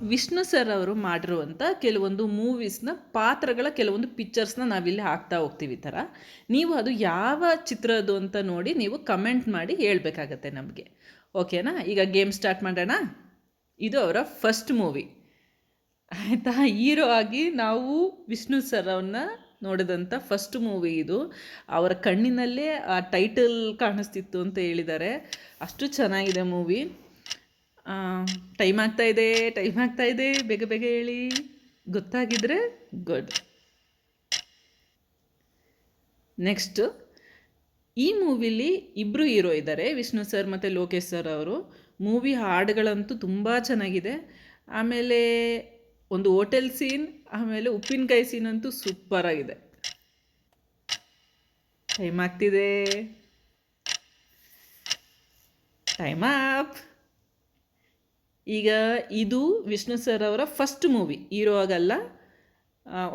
Vishnu sir ಅವರು ಮಾಡಿರುವಂಥ ಕೆಲವೊಂದು ಮೂವೀಸ್ನ ಪಾತ್ರಗಳ ಕೆಲವೊಂದು ಪಿಕ್ಚರ್ಸ್ನ ನಾವಿಲ್ಲಿ ಹಾಕ್ತಾ ಹೋಗ್ತೀವಿ ಥರ ನೀವು ಅದು ಯಾವ ಚಿತ್ರದ್ದು ಅಂತ ನೋಡಿ ನೀವು ಕಮೆಂಟ್ ಮಾಡಿ ಹೇಳಬೇಕಾಗತ್ತೆ ನಮಗೆ. ಓಕೆನಾ ಈಗ ಗೇಮ್ ಸ್ಟಾರ್ಟ್ ಮಾಡೋಣ. ಇದು ಅವರ ಫಸ್ಟ್ ಮೂವಿ ಆಯಿತಾ? ಹೀರೋ ಆಗಿ ನಾವು ವಿಷ್ಣು ಸರ್ ಅವ್ರನ್ನ ನೋಡಿದಂಥ ಫಸ್ಟ್ ಮೂವಿ ಇದು. ಅವರ ಕಣ್ಣಿನಲ್ಲೇ ಆ ಟೈಟಲ್ ಕಾಣಿಸ್ತಿತ್ತು ಅಂತ ಹೇಳಿದ್ದಾರೆ. ಅಷ್ಟು ಚೆನ್ನಾಗಿದೆ ಮೂವಿ ಟೈಮ್ ಆಗ್ತಾ ಇದೆ ಟೈಮ್ ಆಗ್ತಾ ಇದೆ. ಬೇಗ ಬೇಗ ಹೇಳಿ. ಗೊತ್ತಾಗಿದ್ರೆ ಗುಡ್ ನೆಕ್ಸ್ಟ್ ಈ ಮೂವಿಲಿ ಇಬ್ಬರು ಹೀರೋ ಇದ್ದಾರೆ ವಿಷ್ಣು ಸರ್ ಮತ್ತು ಲೋಕೇಶ್ ಸರ್ ಅವರು. ಮೂವಿ ಹಾಡುಗಳಂತೂ ತುಂಬ ಚೆನ್ನಾಗಿದೆ. ಆಮೇಲೆ ಒಂದು ಹೋಟೆಲ್ ಸೀನ್ ಆಮೇಲೆ ಉಪ್ಪಿನಕಾಯಿ ಸೀನ್ ಅಂತೂ ಸೂಪರ್ ಆಗಿದೆ. ಟೈಮ್ ಆಗ್ತಿದೆ. ಟೈಮ್ ಅಪ್ ಈಗ ಇದು ವಿಷ್ಣು ಸರ್ ಅವರ ಫಸ್ಟ್ ಮೂವಿ ಹೀರೋ ಆಗಲ್ಲ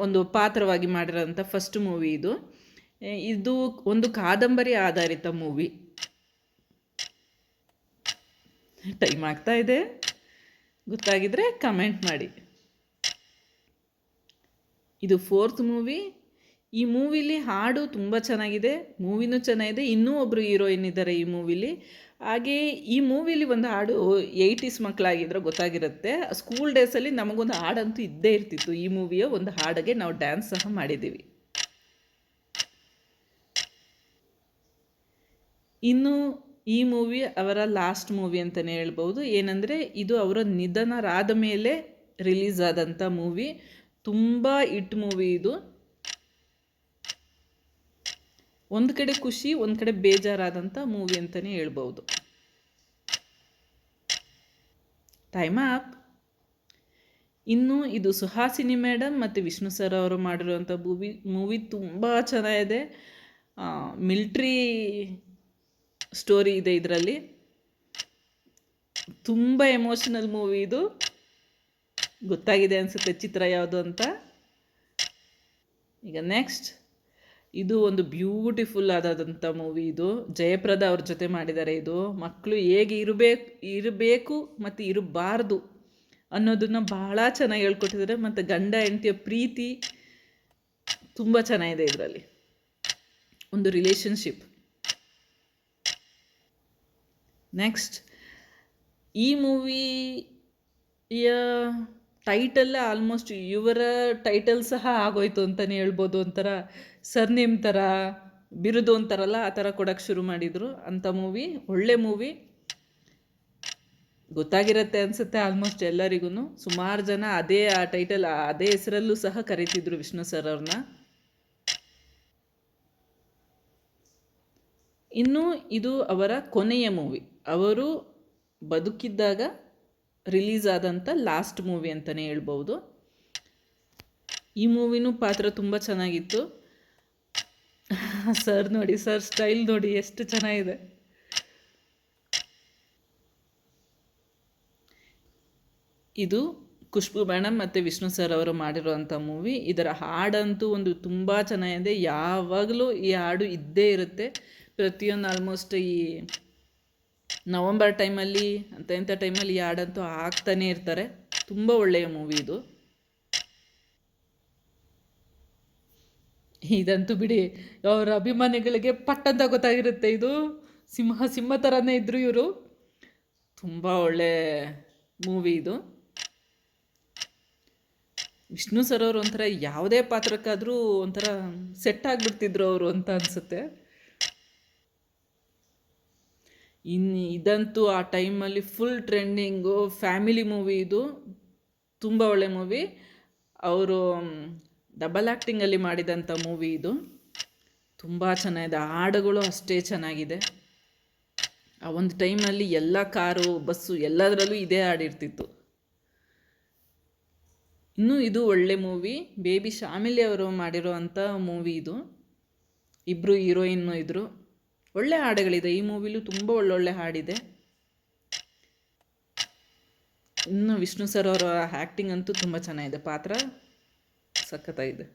ಒಂದು ಪಾತ್ರವಾಗಿ ಮಾಡಿರೋಂಥ ಫಸ್ಟ್ ಮೂವಿ ಇದು. ಇದು ಒಂದು ಕಾದಂಬರಿ ಆಧಾರಿತ ಮೂವಿ ಟೈಮ್ ಆಗ್ತಾ ಇದೆ. ಗೊತ್ತಾಗಿದ್ರೆ ಕಮೆಂಟ್ ಮಾಡಿ. ಇದು ಫೋರ್ತ್ ಮೂವಿ ಈ ಮೂವಿಲಿ ಹಾಡು ತುಂಬ ಚೆನ್ನಾಗಿದೆ. ಮೂವಿನೂ ಚೆನ್ನಾಗಿದೆ. ಇನ್ನೂ ಒಬ್ಬರು ಹೀರೋಯಿನ್ ಇದ್ದಾರೆ ಈ ಮೂವಿಲಿ ಹಾಗೆ ಈ ಮೂವಿಲಿ ಒಂದು ಹಾಡು ಏಯ್ಟೀಸ್ ಮಕ್ಕಳಾಗಿದ್ರೆ ಗೊತ್ತಾಗಿರುತ್ತೆ. ಸ್ಕೂಲ್ ಡೇಸಲ್ಲಿ ನಮಗೊಂದು ಹಾಡಂತೂ ಇದ್ದೇ ಇರ್ತಿತ್ತು. ಈ ಮೂವಿಯ ಒಂದು ಹಾಡಿಗೆ ನಾವು ಡ್ಯಾನ್ಸ್ ಸಹ ಮಾಡಿದ್ದೀವಿ. ಇನ್ನು ಈ ಮೂವಿ ಅವರ ಲಾಸ್ಟ್ ಮೂವಿ ಅಂತಲೇ ಹೇಳ್ಬೋದು. ಏನಂದರೆ ಇದು ಅವರ ನಿಧನರಾದ ಮೇಲೆ ರಿಲೀಸ್ ಆದಂಥ ಮೂವಿ. ತುಂಬ ಇಟ್ ಮೂವಿ ಇದು. ಒಂದು ಕಡೆ ಖುಷಿ, ಒಂದು ಕಡೆ ಬೇಜಾರಾದಂಥ ಮೂವಿ ಅಂತಲೇ ಹೇಳ್ಬೋದು ಟೈಮ್ ಆಪ್ ಇನ್ನು ಇದು ಸುಹಾಸಿನಿ ಮೇಡಮ್ ಮತ್ತು ವಿಷ್ಣು ಸರ್ ಅವರು ಮಾಡಿರುವಂಥ ಮೂವಿ ಮೂವಿ ತುಂಬ ಚೆನ್ನಾಗಿದೆ. ಮಿಲ್ಟ್ರಿ ಸ್ಟೋರಿ ಇದೆ ಇದರಲ್ಲಿ. ತುಂಬ ಎಮೋಷನಲ್ ಮೂವಿ ಇದು. ಗೊತ್ತಾಗಿದೆ ಅನಿಸುತ್ತೆ ಚಿತ್ರ ಯಾವುದು ಅಂತ. ಈಗ ನೆಕ್ಸ್ಟ್ ಇದು ಒಂದು ಬ್ಯೂಟಿಫುಲ್ ಆದಂಥ ಮೂವಿ ಇದು. ಜಯಪ್ರದ ಅವ್ರ ಜೊತೆ ಮಾಡಿದ್ದಾರೆ ಇದು. ಮಕ್ಕಳು ಹೇಗೆ ಇರಬೇಕು ಇರಬೇಕು ಮತ್ತು ಇರಬಾರ್ದು ಅನ್ನೋದನ್ನು ಬಹಳ ಚೆನ್ನಾಗಿ ಹೇಳ್ಕೊಟ್ಟಿದ್ದಾರೆ. ಮತ್ತು ಗಂಡ, ಹೆಂಡತಿಯ ಪ್ರೀತಿ ತುಂಬ ಚೆನ್ನಾಗಿದೆ ಇದರಲ್ಲಿ. ಒಂದು ರಿಲೇಷನ್ಶಿಪ್ ನೆಕ್ಸ್ಟ್ ಈ ಮೂವಿಯ ಟೈಟಲ್ ಆಲ್ಮೋಸ್ಟ್ ಇವರ ಟೈಟಲ್ ಸಹ ಆಗೋಯ್ತು ಅಂತಲೇ ಹೇಳ್ಬೋದು. ಒಂಥರ ಸರ್ನೇಮ್ ಥರ, ಬಿರುದು ಅಂತಾರಲ್ಲ, ಆ ಥರ ಕೊಡೋಕ್ಕೆ ಶುರು ಮಾಡಿದರು. ಅಂಥ ಮೂವಿ ಒಳ್ಳೆ ಮೂವಿ ಗೊತ್ತಾಗಿರುತ್ತೆ ಅನಿಸುತ್ತೆ ಆಲ್ಮೋಸ್ಟ್ ಎಲ್ಲರಿಗೂ ಸುಮಾರು ಜನ ಅದೇ, ಆ ಟೈಟಲ್ ಅದೇ ಹೆಸರಲ್ಲೂ ಸಹ ಕರೀತಿದ್ರು ವಿಷ್ಣು ಸರ್ ಅವ್ರನ್ನ. ಇನ್ನು ಇದು ಅವರ ಕೊನೆಯ ಮೂವಿ ಅವರು ಬದುಕಿದ್ದಾಗ ರಿಲೀಸ್ ಆದಂಥ ಲಾಸ್ಟ್ ಮೂವಿ ಅಂತಲೇ ಹೇಳ್ಬೋದು ಈ ಮೂವಿನೂ ಪಾತ್ರ ತುಂಬ ಚೆನ್ನಾಗಿತ್ತು. ಸರ್ ನೋಡಿ, ಸರ್ ಸ್ಟೈಲ್ ನೋಡಿ, ಎಷ್ಟು ಚೆನ್ನಾಗಿದೆ. ಇದು ಖುಷ್ಬು ಮೇಡಮ್ ಮತ್ತು ವಿಷ್ಣು ಸರ್ ಅವರು ಮಾಡಿರುವಂಥ ಮೂವಿ. ಇದರ ಹಾಡಂತೂ ಒಂದು ತುಂಬ ಚೆನ್ನಾಗಿದೆ. ಯಾವಾಗಲೂ ಈ ಹಾಡು ಇದ್ದೇ ಇರುತ್ತೆ. ಪ್ರತಿಯೊಂದು ಆಲ್ಮೋಸ್ಟ್ ಈ ನವಂಬರ್ ಟೈಮಲ್ಲಿ, ಅಂತ ಇಂಥ ಟೈಮಲ್ಲಿ ಈ ಹಾಡಂತೂ ಹಾಕ್ತಾನೇ ಇರ್ತಾರೆ. ತುಂಬ ಒಳ್ಳೆಯ ಮೂವಿ ಇದು. ಇದಂತೂ ಬಿಡಿ, ಅವರ ಅಭಿಮಾನಿಗಳಿಗೆ ಪಟ್ಟಂತ ಗೊತ್ತಾಗಿರುತ್ತೆ ಇದು. ಸಿಂಹ ಸಿಂಹ ಥರನೇ ಇದ್ದರು ಇವರು. ತುಂಬ ಒಳ್ಳೆ ಮೂವಿ ಇದು. ವಿಷ್ಣು ಸರ್ ಅವರು ಒಂಥರ ಯಾವುದೇ ಪಾತ್ರಕ್ಕಾದರೂ ಒಂಥರ ಸೆಟ್ ಆಗಿಬಿಡ್ತಿದ್ರು ಅವರು ಅಂತ ಅನಿಸುತ್ತೆ. ಇನ್ನು ಇದಂತೂ ಆ ಟೈಮಲ್ಲಿ ಫುಲ್ ಟ್ರೆಂಡಿಂಗು ಫ್ಯಾಮಿಲಿ ಮೂವಿ ಇದು. ತುಂಬ ಒಳ್ಳೆ ಮೂವಿ ಅವರು ಡಬಲ್ ಆ್ಯಕ್ಟಿಂಗಲ್ಲಿ ಮಾಡಿದಂಥ ಮೂವಿ ಇದು. ತುಂಬ ಚೆನ್ನಾಗಿದೆ. ಹಾಡುಗಳು ಅಷ್ಟೇ ಚೆನ್ನಾಗಿದೆ. ಆ ಒಂದು ಟೈಮಲ್ಲಿ ಎಲ್ಲ ಕಾರು, ಬಸ್ಸು ಎಲ್ಲದರಲ್ಲೂ ಇದೇ ಹಾಡಿರ್ತಿತ್ತು ಇನ್ನೂ ಇದು ಒಳ್ಳೆ ಮೂವಿ ಬೇಬಿ ಶಾಮಿಲಿ ಅವರು ಮಾಡಿರೋ ಅಂಥ ಮೂವಿ ಇದು. ಇಬ್ಬರು ಹೀರೋಯಿನ್ನು ಇದ್ದರು ಒಳ್ಳೆ ಹಾಡುಗಳಿದೆ. ಈ ಮೂವಿಲೂ ತುಂಬ ಒಳ್ಳೊಳ್ಳೆ ಹಾಡಿದೆ. ಇನ್ನು ವಿಷ್ಣು ಸರ್ ಅವರ ಆ್ಯಕ್ಟಿಂಗ್ ಅಂತೂ ತುಂಬ ಚೆನ್ನಾಗಿದೆ. ಪಾತ್ರ ಸಖತ್ತಾಗಿದೆ.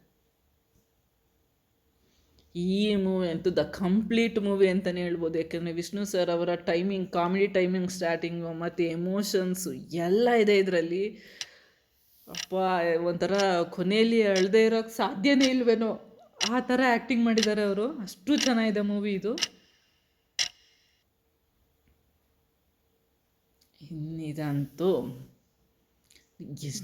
ಈ ಮೂವಿ ಅಂತೂ ದ ಕಂಪ್ಲೀಟ್ ಮೂವಿ ಅಂತಲೇ ಹೇಳ್ಬೋದು. ಯಾಕೆಂದರೆ ವಿಷ್ಣು ಸರ್ ಅವರ ಟೈಮಿಂಗ್ ಕಾಮಿಡಿ ಟೈಮಿಂಗ್ ಸ್ಟಾರ್ಟಿಂಗು ಮತ್ತು ಎಮೋಷನ್ಸು ಎಲ್ಲ ಇದೆ ಇದರಲ್ಲಿ. ಅಪ್ಪ, ಒಂಥರ ಕೊನೆಯಲ್ಲಿ ಅಳದೇ ಇರೋಕ್ಕೆ ಸಾಧ್ಯನೇ ಇಲ್ವೇನೋ. ಆ ಥರ ಆ್ಯಕ್ಟಿಂಗ್ ಮಾಡಿದ್ದಾರೆ ಅವರು. ಅಷ್ಟು ಚೆನ್ನಾಗಿದೆ ಮೂವಿ ಇದು. ಇನ್ನಿದಂತೂ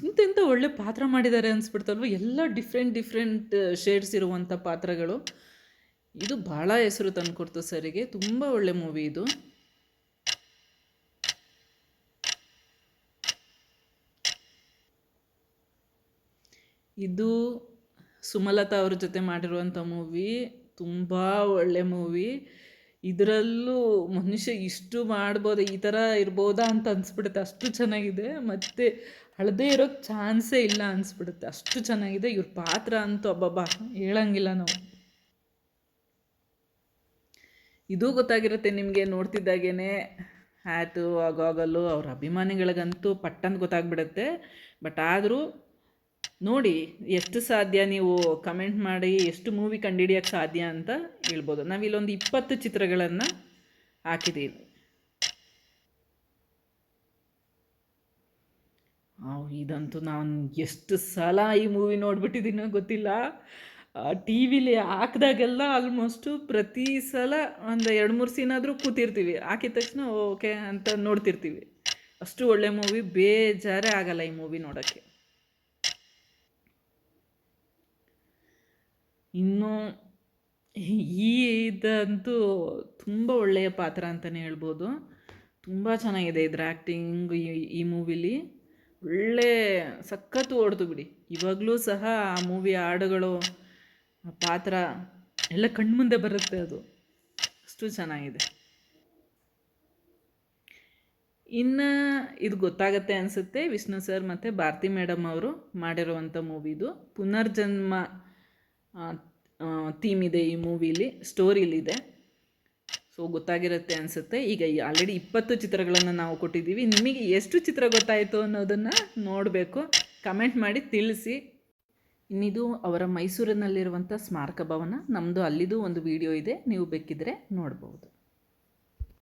ಎಂತೆಂಥ ಒಳ್ಳೆ ಪಾತ್ರ ಮಾಡಿದ್ದಾರೆ ಅನ್ಸ್ಬಿಡ್ತಲ್ವ, ಎಲ್ಲ ಡಿಫ್ರೆಂಟ್ ಡಿಫ್ರೆಂಟ್ ಶೇಡ್ಸ್ ಇರುವಂಥ ಪಾತ್ರಗಳು. ಇದು ಭಾಳ ಹೆಸರು ತಂದುಕೊಡ್ತು ಸರಿಗೆ, ತುಂಬ ಒಳ್ಳೆ ಮೂವಿ ಇದು. ಇದು ಸುಮಲತಾ ಅವ್ರ ಜೊತೆ ಮಾಡಿರುವಂಥ ಮೂವಿ ತುಂಬ ಒಳ್ಳೆ ಮೂವಿ ಇದರಲ್ಲೂ ಮನುಷ್ಯ ಇಷ್ಟು ಮಾಡ್ಬೋದು, ಈ ಥರ ಇರ್ಬೋದಾ ಅಂತ ಅನಿಸ್ಬಿಡುತ್ತೆ. ಅಷ್ಟು ಚೆನ್ನಾಗಿದೆ. ಮತ್ತು ಅಳದೇ ಇರೋಕ್ಕೆ ಚಾನ್ಸೇ ಇಲ್ಲ ಅನಿಸ್ಬಿಡುತ್ತೆ. ಅಷ್ಟು ಚೆನ್ನಾಗಿದೆ. ಇವ್ರ ಪಾತ್ರ ಅಂತೂ ಅಬ್ಬಬ್ಬಾ, ಹೇಳಂಗಿಲ್ಲ ನಾವು. ಇದು ಗೊತ್ತಾಗಿರುತ್ತೆ ನಿಮಗೆ ನೋಡ್ತಿದ್ದಾಗೇ ಆಯಿತು ಆಗೋಗಲ್ಲು ಅವ್ರ ಅಭಿಮಾನಿಗಳಿಗಂತೂ ಪಟ್ಟಂತ ಗೊತ್ತಾಗ್ಬಿಡುತ್ತೆ. ಬಟ್ ಆದರೂ ನೋಡಿ, ಎಷ್ಟು ಸಾಧ್ಯ ನೀವು ಕಮೆಂಟ್ ಮಾಡಿ, ಎಷ್ಟು ಮೂವಿ ಕಂಡುಹಿಡಿಯೋಕ್ಕೆ ಸಾಧ್ಯ ಅಂತ ಹೇಳ್ಬೋದು. ನಾವಿಲ್ಲೊಂದು ಇಪ್ಪತ್ತು ಚಿತ್ರಗಳನ್ನು ಹಾಕಿದ್ದೀವಿ ಇದಂತೂ ನಾನು ಎಷ್ಟು ಸಲ ಈ ಮೂವಿ ನೋಡ್ಬಿಟ್ಟಿದ್ದೀನೋ ಗೊತ್ತಿಲ್ಲ. ಟಿ ವಿಲಿ ಹಾಕಿದಾಗೆಲ್ಲ ಆಲ್ಮೋಸ್ಟು ಪ್ರತಿ ಸಲ ಒಂದು ಎರಡು ಮೂರು ಸೀನ್ ಆದರೂ ಕೂತಿರ್ತೀವಿ. ಹಾಕಿದ ತಕ್ಷಣ ಓಕೆ ಅಂತ ನೋಡ್ತಿರ್ತೀವಿ. ಅಷ್ಟು ಒಳ್ಳೆ ಮೂವಿ ಬೇಜಾರೇ ಆಗಲ್ಲ ಈ ಮೂವಿ ನೋಡೋಕ್ಕೆ. ಇನ್ನು ಈ ಇದಂತೂ ತುಂಬ ಒಳ್ಳೆಯ ಪಾತ್ರ ಅಂತಲೇ ಹೇಳ್ಬೋದು. ತುಂಬ ಚೆನ್ನಾಗಿದೆ ಇದ್ರ ಆ್ಯಕ್ಟಿಂಗ್ ಈ ಈ ಮೂವಿಲಿ ಒಳ್ಳೆ ಸಖತ್ತು ಓಡ್ತು ಬಿಡಿ. ಇವಾಗಲೂ ಸಹ ಆ ಮೂವಿ ಹಾಡುಗಳು ಪಾತ್ರ ಎಲ್ಲ ಕಣ್ಮುಂದೆ ಬರುತ್ತೆ ಅದು. ಅಷ್ಟು ಚೆನ್ನಾಗಿದೆ. ಇನ್ನು ಇದು ಗೊತ್ತಾಗತ್ತೆ ಅನಿಸುತ್ತೆ ವಿಷ್ಣು ಸರ್ ಮತ್ತು ಭಾರತಿ ಮೇಡಮ್ ಅವರು ಮಾಡಿರುವಂಥ ಮೂವಿದು ಪುನರ್ಜನ್ಮ ಥೀಮ್ ಇದೆ ಈ ಮೂವಿಲಿ ಸ್ಟೋರಿಲಿದೆ ಸೊ ಗೊತ್ತಾಗಿರುತ್ತೆ ಅನಿಸುತ್ತೆ. ಈಗ ಆಲ್ರೆಡಿ ಇಪ್ಪತ್ತು ಚಿತ್ರಗಳನ್ನು ನಾವು ಕೊಟ್ಟಿದ್ದೀವಿ. ನಿಮಗೆ ಎಷ್ಟು ಚಿತ್ರ ಗೊತ್ತಾಯಿತು ಅನ್ನೋದನ್ನು ನೋಡಬೇಕು. ಕಮೆಂಟ್ ಮಾಡಿ, ತಿಳಿಸಿ. ಇನ್ನಿದು ಅವರ ಮೈಸೂರಿನಲ್ಲಿರುವಂಥ ಸ್ಮಾರಕ ಭವನ. ನಮ್ಮದು ಅಲ್ಲಿದು ಒಂದು ವಿಡಿಯೋ ಇದೆ. ನೀವು ಬೇಕಿದ್ದರೆ ನೋಡ್ಬೋದು.